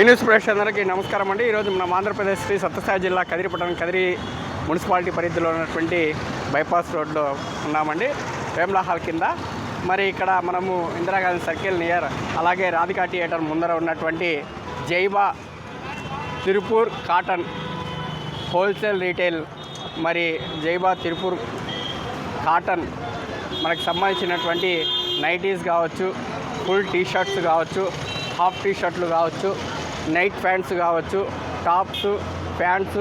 ఈ న్యూస్ ప్రేక్షకులందరికీ నమస్కారం అండి. ఈరోజు మనం ఆంధ్రప్రదేశ్ శ్రీ సత్యసాయి జిల్లా కదిరిపట్టణం కదిరి మున్సిపాలిటీ పరిధిలో ఉన్నటువంటి బైపాస్ రోడ్లో ఉన్నామండి. వేమ్లా హాల్ కింద. మరి ఇక్కడ మనము ఇందిరాగాంధీ సర్కిల్ నియర్ అలాగే రాధికా థియేటర్ ముందర ఉన్నటువంటి Jaiba Tirupur cotton wholesale retail మరి జైబా తిరుపూర్ కాటన్ మనకు సంబంధించినటువంటి నైటీస్ కావచ్చు ఫుల్ టీ షర్ట్స్ కావచ్చు హాఫ్ టీ షర్ట్లు కావచ్చు నైట్ ప్యాంట్స్ కావచ్చు టాప్స్ ప్యాంట్స్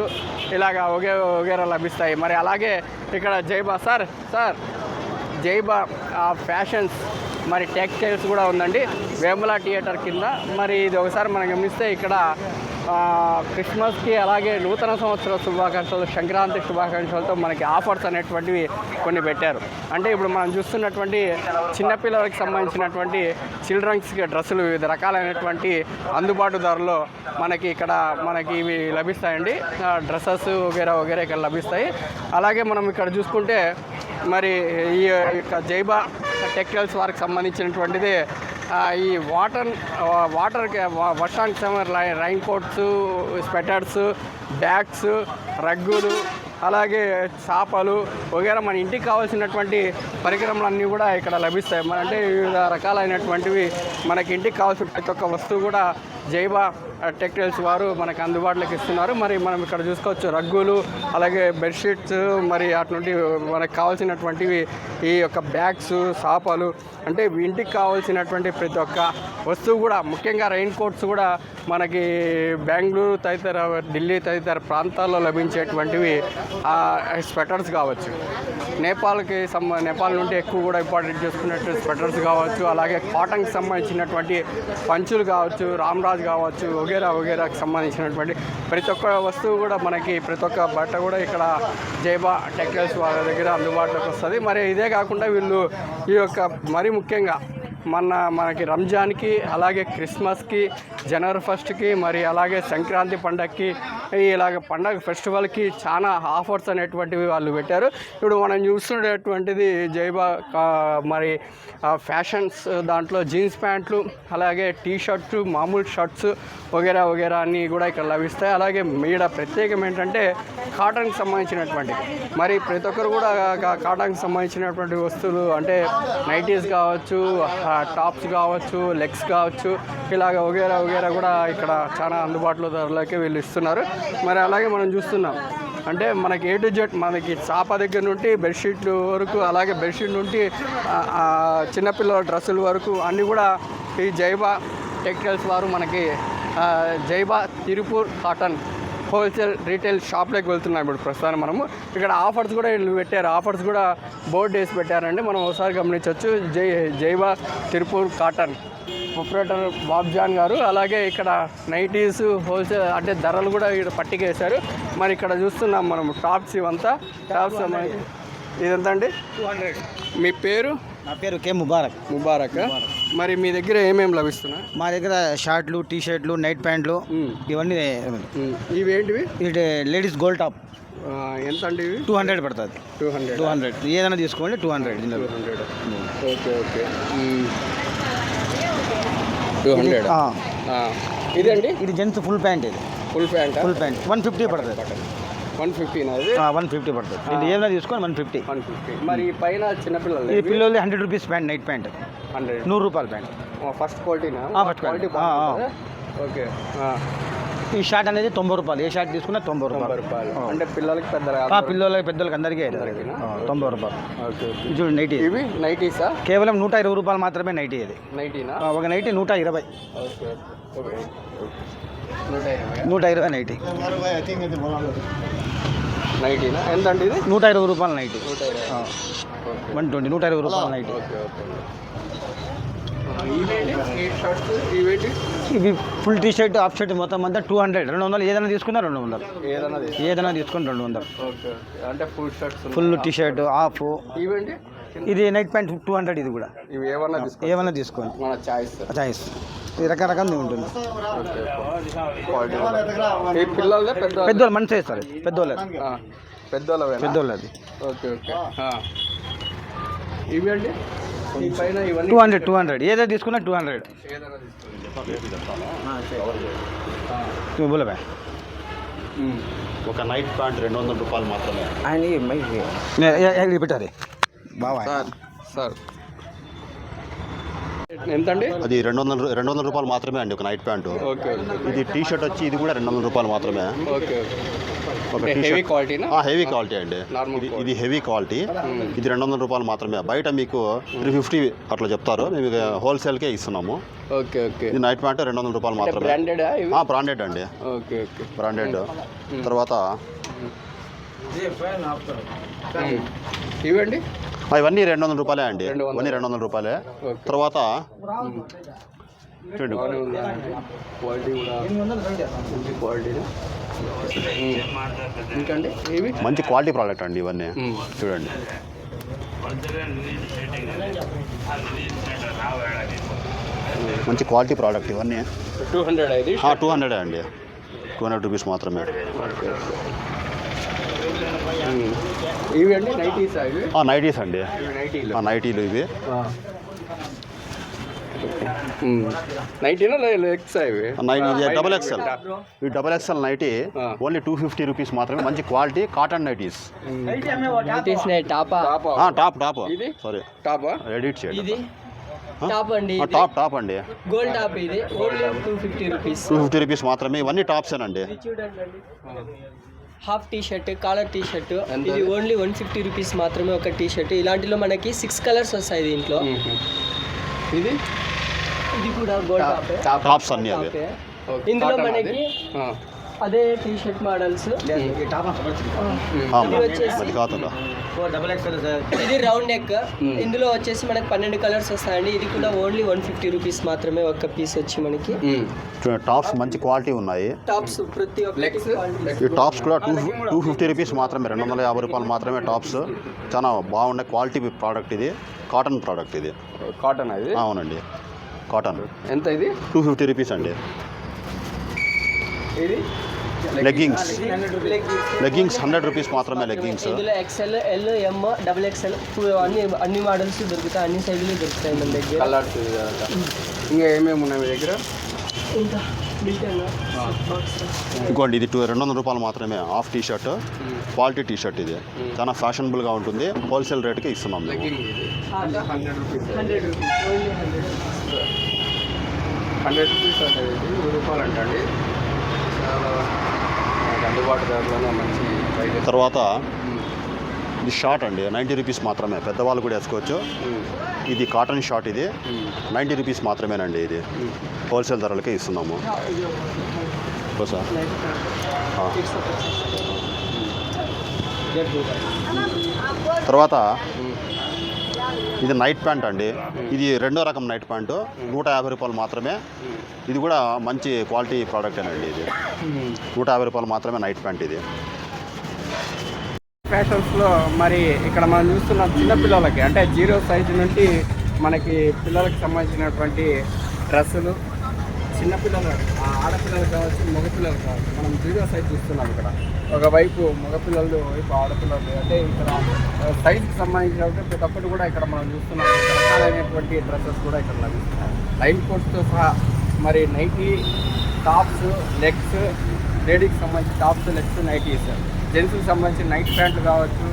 ఇలాగా ఒకే వగేరా లభిస్తాయి. మరి అలాగే ఇక్కడ జైబా సార్ సార్ జైబా ఆ ఫ్యాషన్స్ మరి టెక్స్టైల్స్ కూడా ఉందండి. వేముల థియేటర్ కింద. మరి ఇది ఒకసారి మనం గమనిస్తే ఇక్కడ క్రిస్మస్కి అలాగే నూతన సంవత్సర శుభాకాంక్షలు సంక్రాంతి శుభాకాంక్షలతో మనకి ఆఫర్స్ అనేటువంటివి కొన్ని పెట్టారు. అంటే ఇప్పుడు మనం చూస్తున్నటువంటి చిన్నపిల్లలకి సంబంధించినటువంటి చిల్డ్రన్స్కి డ్రెస్సులు వివిధ రకాలైనటువంటి అందుబాటు ధరలో మనకి ఇక్కడ మనకి ఇవి లభిస్తాయండి. డ్రెస్సెస్ వగేరా వగేరా ఇక్కడ లభిస్తాయి. అలాగే మనం ఇక్కడ చూసుకుంటే మరి ఈ యొక్క జైబా టెక్స్టైల్స్ వారికి సంబంధించినటువంటిది ఈ వాటర్ వాటర్ వర్షానికి సమయం రైన్ కోట్స్ స్వెటర్స్ బ్యాగ్స్ రగ్గులు అలాగే చేపలు వగేరా మన ఇంటికి కావాల్సినటువంటి పరికరములన్నీ కూడా ఇక్కడ లభిస్తాయి. మన అంటే వివిధ రకాలైనటువంటివి మనకి ఇంటికి కావాల్సిన ప్రతి ఒక్క వస్తువు కూడా జైబా టెక్స్టైల్స్ వారు మనకు అందుబాటులోకి ఇస్తున్నారు. మరి మనం ఇక్కడ చూసుకోవచ్చు రగ్గులు అలాగే బెడ్షీట్స్ మరి అటువంటి మనకు కావాల్సినటువంటివి ఈ యొక్క బ్యాగ్స్ సాపాలు అంటే ఇంటికి కావాల్సినటువంటి ప్రతి ఒక్క వస్తువు కూడా ముఖ్యంగా రెయిన్ కోట్స్ కూడా మనకి బెంగళూరు తదితర ఢిల్లీ తదితర ప్రాంతాల్లో లభించేటువంటివి స్వెటర్స్ కావచ్చు. నేపాల్కి సంబ నేపాల్ నుండి ఎక్కువ కూడా ఇంపార్టెంట్ చేసుకున్నట్టు స్వెటర్స్ కావచ్చు అలాగే కాటన్కి సంబంధించినటువంటి పంచులు కావచ్చు రామ్రాజ్ కావచ్చు వగేరా వగేరాకి సంబంధించినటువంటి ప్రతి ఒక్క వస్తువు కూడా మనకి ప్రతి ఒక్క బట్ట కూడా ఇక్కడ జైబా టెక్స్టైల్స్ వాళ్ళ దగ్గర అందుబాటులోకి వస్తుంది. మరి ఇదే కాకుండా వీళ్ళు ఈ యొక్క మరీ ముఖ్యంగా మన మనకి రంజాన్కి అలాగే క్రిస్మస్కి జనవరి ఫస్ట్కి మరి అలాగే సంక్రాంతి పండగకి ఇలాగ పండగ ఫెస్టివల్కి చాలా ఆఫర్స్ అనేటువంటివి వాళ్ళు పెట్టారు. ఇప్పుడు మనం చూస్తున్నటువంటిది జైబా మరి ఫ్యాషన్స్ దాంట్లో జీన్స్ ప్యాంట్లు అలాగే టీ షర్ట్స్ మామూలు షర్ట్స్ వగేరా వగేరా అన్నీ కూడా ఇక్కడ లభిస్తాయి. అలాగే మీడ ప్రత్యేకం ఏంటంటే కాటన్కి సంబంధించినటువంటి మరి ప్రతి ఒక్కరు కూడా కాటన్కి సంబంధించినటువంటి వస్తువులు అంటే నైటీస్ కావచ్చు టాప్స్ కావచ్చు లెగ్స్ కావచ్చు ఇలాగ వగేరా వగేరా కూడా ఇక్కడ చాలా అందుబాటులో ధరలోకి వీళ్ళు ఇస్తున్నారు. మరి అలాగే మనం చూస్తున్నాం. అంటే మనకి ఏ టు జెడ్ మనకి చాప దగ్గర నుండి బెడ్షీట్లు వరకు అలాగే బెడ్షీట్ నుండి చిన్నపిల్లల డ్రెస్సుల వరకు అన్నీ కూడా ఈ జైబా టెక్స్టైల్స్ వారు మనకి Jaiba Tirupur cotton wholesale retail షాప్లోకి వెళ్తున్నాం ఇప్పుడు ప్రస్తుతానికి మనము. ఇక్కడ ఆఫర్స్ కూడా వీళ్ళు పెట్టారు. ఆఫర్స్ కూడా బోర్డు వేసి పెట్టారండి. మనం ఒకసారి గమనించవచ్చు. జై జైబా తిరుపూర్ కాటన్ ప్రొపరేటర్ బాబ్జాన్ గారు. అలాగే ఇక్కడ నైటీస్ హోల్సేల్ అంటే ధరలు కూడా ఇక్కడ పట్టిక వేశారు మరి ఇక్కడ చూస్తున్నాం మనం టాప్స్ ఇవంతా. టాప్స్ ఇదంతా అండి? మీ పేరు? నా పేరు కే ముబారక్? ముబారక్. మరి మీ దగ్గర ఏమేమి లభిస్తున్నాయి? మా దగ్గర షర్ట్లు టీ షర్ట్లు నైట్ ప్యాంట్లు ఇవన్నీ ఇవేంటివి? ఇది లేడీస్ గోల్డ్ టాప్. ఎంత అండి ఇవి? టూ హండ్రెడ్ పడుతుంది. Two hundred. Two hundred. ఏదైనా తీసుకోండి two hundred two hundred. Okay okay. Two hundred. ఇదండి? ఇది జెంట్స్ ఫుల్ ప్యాంట్ ఇది. Full pant? Full pant. One fifty పడుతుంది. వన్ ఫిఫ్టీన్ అది వన్ ఫిఫ్టీ పడుతుంది. ఇది ఏదైనా తీసుకోండి వన్ ఫిఫ్టీ. One fifty. మరి ఈ పైన చిన్నపిల్లలు ఇది పిల్లలు hundred rupees pant night pant. Hundred. నూరు రూపాయల ప్యాంట్. ఫస్ట్ క్వాలిటీనా. ఆ, ఆ. ఓకే. ఈ షర్ట్ అనేది తొంభై రూపాయలు. ఏ షర్ట్ తీసుకున్నా తొంభై రూపాయలు. అంటే పిల్లలకి పెద్దలు ఆ, పిల్లలకి పెద్దలకి అందరికీ తొంభై రూపాయలు. ఓకే చూడండి నైటీ. ఇవి నైటీసా? కేవలం నూట ఇరవై రూపాయలు మాత్రమే నైటీ ఇది. నైటీనా? ఒక నైటీ నూట ఇరవై. Okay okay. నూట ఇరవై. నూట నైటీనా? ఎంత అండి ఇది? నూట ఇరవై రూపాయల నైటీ. వన్ ట్వంటీ నూట ఇరవై రూపాయల నైటీ ఓకే ఓకే ఇవేంటి ఈ షర్ట్స్ ఇవేంటి ఇవి full T shirt half shirt మొత్తం అంతా టూ హండ్రెడ్ రెండు వందలు. ఏదైనా తీసుకున్నా రెండు వందలు. ఏదైనా తీసుకుని రెండు వందలు. అంటే full shirts full T shirt half ఇది నైట్ ప్యాంట్ టూ హండ్రెడ్ ఇది కూడా. ఏమైనా తీసుకోండి చాయిస్. రకరకాలు ఉంటుంది. పెద్దోళ్ళు మంచి సార్ ఇది. పెద్దోళ్ళది. పెద్దోళ్ళవేనా? పెద్దోళ్ళది. Okay okay. ఇవి అండి టూ హండ్రెడ్ టూ హండ్రెడ్. ఏదో తీసుకున్నా టూ హండ్రెడ్. ఏదైనా తీసుకోండి బోలే బాయ్ ఒక నైట్ ప్యాంట్ రెండు వందల రూపాయలు మాత్రమే. ఆయన పెట్టారు బావా. Sir sir. ఎంత అండి అది రెండు వందల రెండు వందల రూపాయలు మాత్రమే అండి ఒక నైట్ ప్యాంటు. ఇది టీ షర్ట్ వచ్చి ఇది కూడా రెండు వందల రూపాయలు మాత్రమే. Okay okay. T heavy shirt క్వాలిటీనా heavy quality అండి. ఇది హెవీ క్వాలిటీ ఇది రెండు వందల రూపాయలు మాత్రమే. బయట మీకు త్రీ ఫిఫ్టీ అట్లా చెప్తారు. మేము హోల్సేల్కే ఇస్తున్నాము. Okay okay. ఇది నైట్ ప్యాంట్ రెండు వందల రూపాయలు మాత్రమే. బ్రాండెడా బ్రాండెడ్ అండి. Okay okay. బ్రాండెడ్ తర్వాత ఇవండి? ఆ, ఇవన్నీ రెండు వందల రూపాయలే అండి. ఇవన్నీ రెండు వందల రూపాయలే. తర్వాత కూడా మంచి క్వాలిటీ ప్రోడక్ట్ అండి ఇవన్నీ. చూడండి. మంచి క్వాలిటీ ప్రోడక్ట్ ఇవన్నీ. టూ హండ్రెడ్ టూ హండ్రెడ్ అండి. టూ హండ్రెడ్ రూపీస్ మాత్రమే. ఇవి? అండి నైటీస్ అండి. ఇవి నైటీలు. ఆ, నైటీలు ఇవి. నైటీనా లెగ్స్ ఇవి? నైట్ డబల్ ఎక్స్ఎల్ ఈ double XL nightie. Only two fifty rupees మాత్రమే మంచి క్వాలిటీ కాటన్ నైటీస్ టాపా టాప్ టాప్ టాప్ ఇది? సారీ టాపా ఎడిట్ చేయండి. ఇది? టాప్ అండి టాప్ టాప్ అండి. గోల్డ్ టాప్ ఇది. Only two fifty rupees two fifty rupees మాత్రమే ఇవన్నీ చూడండి అండి half T shirt collar T shirt ఇది ఓన్లీ వన్ ఫిఫ్టీ రూపీస్ మాత్రమే ఒక టీ షర్ట్ ఇలాంటిలో మనకి సిక్స్ కలర్స్ వస్తాయి దీంట్లో. ఇది? ఇది కూడా గోల్డ్ టాప్ టాప్స్ అన్నీ అవి. టాపే. ఓకే. ఇందులో కాటన్ మనకి అది? టీ షర్ట్ మోడల్స్ ఇది వచ్చేసి- రౌండ్ నెక్ ఇందులో వచ్చేసి మనకి పన్నెండు కలర్స్ వస్తాయండి. ఇది కూడా ఓన్లీ వన్ ఫిఫ్టీ రూపీస్ మాత్రమే ఒక పీస్ వచ్చి మనకి. టాప్స్ మంచి క్వాలిటీ ఉన్నాయి. టాప్స్ ప్రతి ఈ టాప్స్ కూడా టూ టూ ఫిఫ్టీ రూపీస్ మాత్రమే రెండు వందల యాభై రూపాయలు మాత్రమే టాప్స్ చాలా బాగుండే క్వాలిటీ ప్రోడక్ట్ ఇది. కాటన్ ప్రోడక్ట్ ఇది. కాటన్ అది? అవునండి. కాటన్ ఎంత ఇది? టూ ఫిఫ్టీ రూపీస్ అండి. లెగ్గింగ్స్ లెగ్గింగ్స్ హండ్రెడ్ రూపీస్ మాత్రమే లెగ్గింగ్స్ ఇందులో XL L M double XL అన్ని అన్ని మోడల్స్ దొరుకుతాయి అన్ని సైజులు దొరుకుతాయి మన దగ్గర. కలర్స్ ఇంకా ఏమేమి ఉన్నాయి మీ దగ్గర? ఇంకా ఇంకోండి ఇది టూ రెండు వందల రూపాయలు మాత్రమే half T shirt quality T shirt ఇది చాలా ఫ్యాషనబుల్గా ఉంటుంది. హోల్సేల్ రేట్కి ఇస్తున్నాం మేము. హండ్రెడ్ రూపీస్ అంటే అందుబాటు ధరలోనే మంచి ప్రైజెస్ తర్వాత ఇది షార్ట్ అండి నైంటీ రూపీస్ మాత్రమే పెద్దవాళ్ళు కూడా వేసుకోవచ్చు. ఇది కాటన్ షార్ట్ ఇది నైంటీ రూపీస్ మాత్రమేనండి ఇది. హోల్సేల్ ధరలకే ఇస్తున్నాము. సార్. తర్వాత ఇది నైట్ ప్యాంట్ అండి. ఇది రెండో రకం నైట్ ప్యాంటు. నూట యాభై రూపాయలు మాత్రమే. ఇది కూడా మంచి క్వాలిటీ ప్రోడక్ట్ అండి ఇది. నూట యాభై రూపాయలు మాత్రమే నైట్ ప్యాంట్ ఇది. ఫ్యాషన్స్లో మరి ఇక్కడ మనం చూస్తున్న చిన్నపిల్లలకి అంటే జీరో సైజు నుండి మనకి పిల్లలకు సంబంధించినటువంటి డ్రెస్సులు చిన్నపిల్లలు ఆ ఆడపిల్లలు కావచ్చు మగపిల్లలు కావచ్చు మనం జీరో సైజ్ చూస్తున్నాం ఇక్కడ. ఒకవైపు మగపిల్లలు వైపు ఆడపిల్లలు అంటే ఇక్కడ సైజ్కి సంబంధించినటువంటి ప్రతి ఒక్కటి కూడా ఇక్కడ మనం చూస్తున్నాం రకాలైనటువంటి డ్రెస్సెస్ కూడా ఇక్కడ లభిస్తున్నాయి. లైన్ కోట్స్తో సహా మరి నైటీ టాప్స్ లెగ్స్ లేడీకి సంబంధించి టాప్స్ లెగ్స్ నైటీస్ జెంట్స్కి సంబంధించి నైట్ ప్యాంట్లు కావచ్చు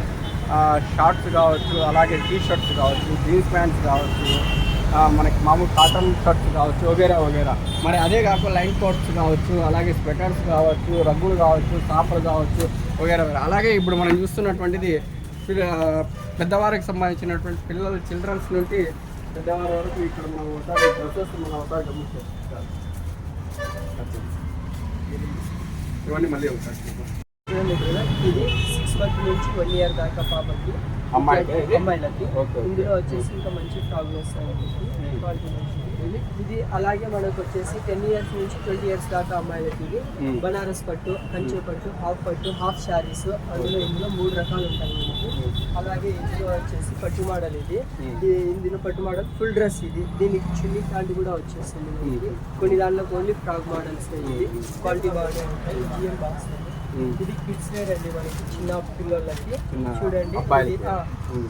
షార్ట్స్ కావచ్చు అలాగే టీ షర్ట్స్ కావచ్చు జీన్స్ ప్యాంట్స్ కావచ్చు మనకి మామూలు కాటన్ షర్ట్స్ కావచ్చు వగేరా వగేరా. మరి అదే కాకుండా లైన్ కోట్స్ కావచ్చు అలాగే స్వెటర్స్ కావచ్చు రగ్గులు కావచ్చు సాపలు కావచ్చు వగేరా వగేరా. అలాగే ఇప్పుడు మనం చూస్తున్నటువంటిది పిల్ల పెద్దవారికి సంబంధించినటువంటి పిల్లలు చిల్డ్రన్స్ నుండి పెద్దవారి వరకు ఇక్కడ మనం ఒకసారి డ్రెస్సెస్ మనం ఒకసారి గమనించాలి ఇవన్నీ మళ్ళీ ఒకసారి ఇది సిక్స్ మంత్ నుంచి వన్ ఇయర్ దాకా పాపకి. అమ్మాయిలకి. ఇందులో వచ్చేసి ఇంకా మంచి ప్రాబ్లమ్ వస్తాయి క్వాలిటీ మంచిది. ఇది అలాగే మనకు వచ్చేసి టెన్ ఇయర్స్ నుంచి ట్వంటీ ఇయర్స్ దాకా అమ్మాయిలకి. బనారస్ పట్టు కంచి పట్టు హాఫ్ పట్టు హాఫ్ శారీస్. అందులో ఇందులో మూడు రకాలు ఉంటాయి మనకి. అలాగే ఇందులో వచ్చేసి పట్టు మోడల్ ఇది. ఇది ఇందులో పట్టు మోడల్ ఫుల్ డ్రెస్ ఇది. దీనికి చున్నీ ప్యాంట్ కూడా వచ్చేస్తుంది మనకి. కొన్ని దాంట్లో ఓన్లీ ఫ్రాక్ మోడల్స్ ఇది. క్వాలిటీ బాగానే ఉంటాయి. GM box. ఇది కిడ్స్ వేర్ అండి మనకి చిన్న పిల్లలకి. చూడండి.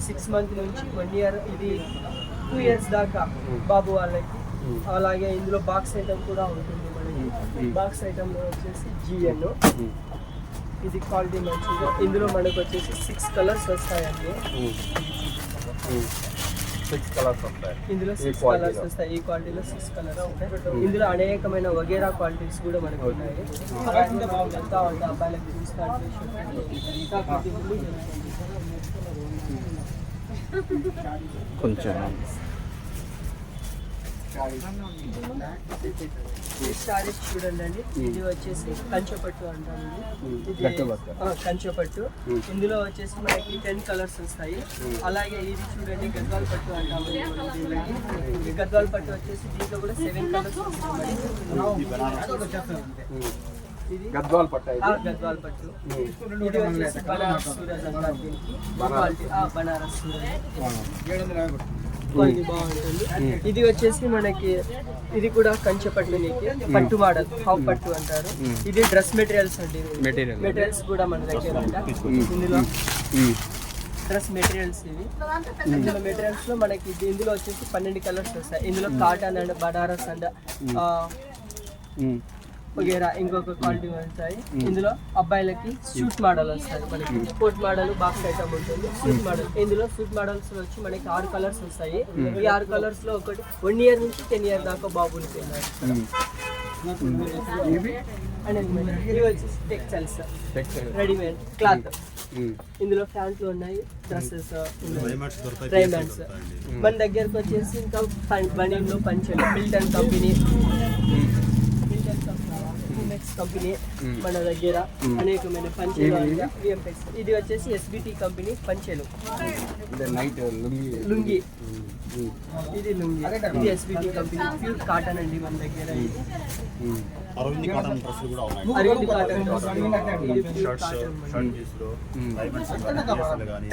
సిక్స్ మంత్ నుంచి వన్ ఇయర్ ఇది టూ ఇయర్స్ దాకా బాబు వాళ్ళకి. అలాగే ఇందులో బాక్స్ ఐటమ్ కూడా ఉంటుంది మనకి. బాక్స్ ఐటమ్ వచ్చేసి జిఎన్ ఇది క్వాలిటీ మంచిది. ఇందులో మనకు వచ్చేసి సిక్స్ కలర్స్ వస్తాయండి. సిక్స్ కలర్స్ వస్తాయి ఇందులో సిక్స్ కలర్స్. వస్తాయి. ఈ క్వాలిటీలో సిక్స్ కలర్స్ ఉంటాయి. ఇందులో అనేకమైన వగేరా క్వాలిటీస్ కూడా మనకు ఉన్నాయి అంతా ఉంటాయి అబ్బాయిలకు జీన్స్ ఇంకా కొద్ది ముందు కొంచెం. ఈ చూడండి. ఇది వచ్చేసి కంచెపట్టు ఇది. కంచెపట్టు. ఇందులో వచ్చేసి మనకి టెన్ కలర్స్ వస్తాయి. అలాగే ఇది చూడండి గద్వాల్ పట్టు అంటాము దీనికి. గద్వాల్ పట్టు వచ్చేసి దీంట్లో కూడా సెవెన్ కలర్స్ ఇది. గద్వాల్ పట్ట గద్వాల్ పట్టు. ఇది వచ్చేసి బనారస్ సూరజ్ అంటారు దీనికి. క్వాలిటీ ఆ, బనారస్ సూరజ్. క్వాలిటీ బాగుంటుంది ఇది వచ్చేసి మనకి ఇది కూడా కంచె పట్టు నీకి పట్టు మోడల్ హాఫ్ పట్టు అంటారు. ఇది డ్రెస్ మెటీరియల్స్ అండి. మెటీరియల్స్ కూడా మన దగ్గర ఉంటాయి ఇందులో డ్రెస్ మెటీరియల్స్ ఇవి. ఇందులో మెటీరియల్స్లో మనకి ఇది- ఇందులో వచ్చేసి పన్నెండు కలర్స్ వస్తాయి. ఇందులో కాటన్ అండ్ బనారస్ అండ్ వగేరా ఇంకొక క్వాలిటీ ఉంటాయి ఇందులో అబ్బాయిలకి సూట్ మోడల్ వస్తాయి. మనకి కోట్ మోడల్ బాక్స్ ఐటమ్ ఉంటుంది. Suit model. ఇందులో సూట్ మోడల్స్ వచ్చి మనకి ఆరు కలర్స్ వస్తాయి. ఈ ఆరు కలర్స్లో ఒకటి వన్ ఇయర్ నుంచి టెన్ ఇయర్ దాకా వచ్చేసి టెక్స్టైల్స్ రెడీమేడ్ క్లాత్ ఇందులో ప్యాంట్లు ఉన్నాయి డ్రెస్సెస్ రైమాండ్స్ మన దగ్గరకు వచ్చేసి ఇంకా బనీన్లో పంచలు. మిల్టన్ కంపెనీ కంపెనీ మన దగ్గర అనేకమైన పంచెలు. ఇది వచ్చేసి ఎస్బిటి కంపెనీ పంచెలు లుంగి లుంగి ఇది లుంగి ఇది ఎస్బిటి కంపెనీ ప్యూర్ కాటన్ అండి మన దగ్గర ఇది. అరవింద్ కాటన్ డ్రెస్సులు కూడా ఉన్నాయి అరవింద్ కాటన్ ఇది ప్యూర్ షర్ట్స్ కాటన్ షర్ట్ పీస్లు డైమండ్స్ కానీ డ్రెస్సులు కానీ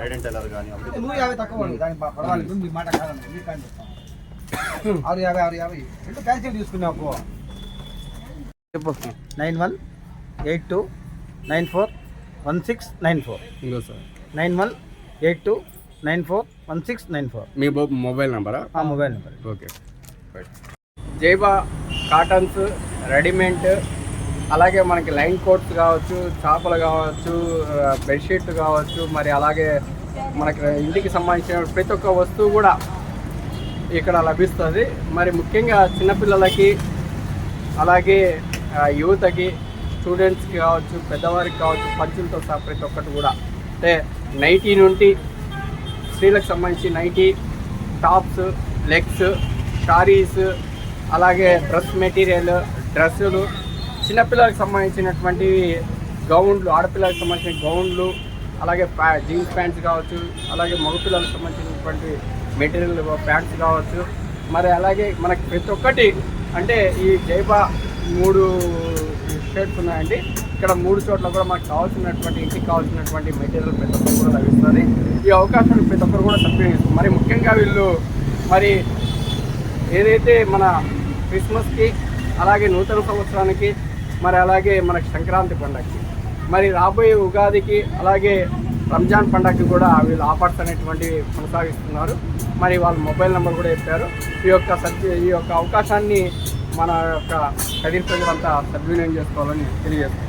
రైడెన్ టైలర్ కానీ అవి నువ్వు యాభై తక్కువ ఉంది దానికి ప- పర్వాలేదు మీ మాట కాదండి మీ కాండి ఆరు యాభై ఆరు యాభై ఎంత క్యాన్సిల్ తీసుకున్నావు చెప్పు. Nine one eight two nine four one six nine four. ఇంకో sir. Nine one eight two nine four one six nine four. మీ బొ- మొబైల్ నెంబరా? ఆ మొబైల్ నెంబర్. ఓకే. జైబా కాటన్స్ రెడీమేడ్ అలాగే మనకి లైన్ కోట్స్ కావచ్చు చేపలు కావచ్చు ఆ, బెడ్షీట్ కావచ్చు మరి అలాగే మనకి ఇంటికి సంబంధించిన ప్రతి ఒక్క వస్తువు కూడా ఇక్కడ లభిస్తుంది. మరి ముఖ్యంగా చిన్నపిల్లలకి అలాగే యువతకి స్టూడెంట్స్కి కావచ్చు పెద్దవారికి కావచ్చు పంచులతో సహా ప్రతి ఒక్కటి కూడా. అంటే నైటీ నుండి స్త్రీలకు సంబంధించి నైటీ టాప్స్ లెగ్స్ శారీస్ అలాగే డ్రెస్ మెటీరియల్ డ్రెస్సులు చిన్నపిల్లలకు సంబంధించినటువంటి గౌన్లు ఆడపిల్లలకు సంబంధించిన గౌన్లు అలాగే ప్యా జీన్స్ ప్యాంట్స్ కావచ్చు అలాగే మగపిల్లలకు సంబంధించినటువంటి మెటీరియల్ ప్యాంట్స్ కావచ్చు. మరి అలాగే మనకి ప్రతి ఒక్కటి అంటే ఈ జైబా మూడు షర్ట్స్ ఉన్నాయండి. ఇక్కడ మూడు చోట్ల కూడా మాకు కావాల్సినటువంటి ఇంటికి కావాల్సినటువంటి మెటీరియల్ ప్రతి ఒక్కరు కూడా లభిస్తుంది. ఈ అవకాశాన్ని ప్రతి ఒక్కరు కూడా సద్వినియోగిస్తారు మరి ముఖ్యంగా వీళ్ళు మరి ఏదైతే మన క్రిస్మస్కి అలాగే నూతన సంవత్సరానికి మరి అలాగే మనకి సంక్రాంతి పండగకి మరి రాబోయే ఉగాదికి అలాగే రంజాన్ పండగకి కూడా వీళ్ళు ఆఫర్స్ అనేటువంటివి కొనసాగిస్తున్నారు. మరి వాళ్ళ మొబైల్ నెంబర్ కూడా చెప్పారు. ఈ యొక్క సద్వి ఈ యొక్క అవకాశాన్ని మన యొక్క కదిరి ప్రజలంతా సద్వినియోగం చేసుకోవాలని తెలియజేస్తున్నారు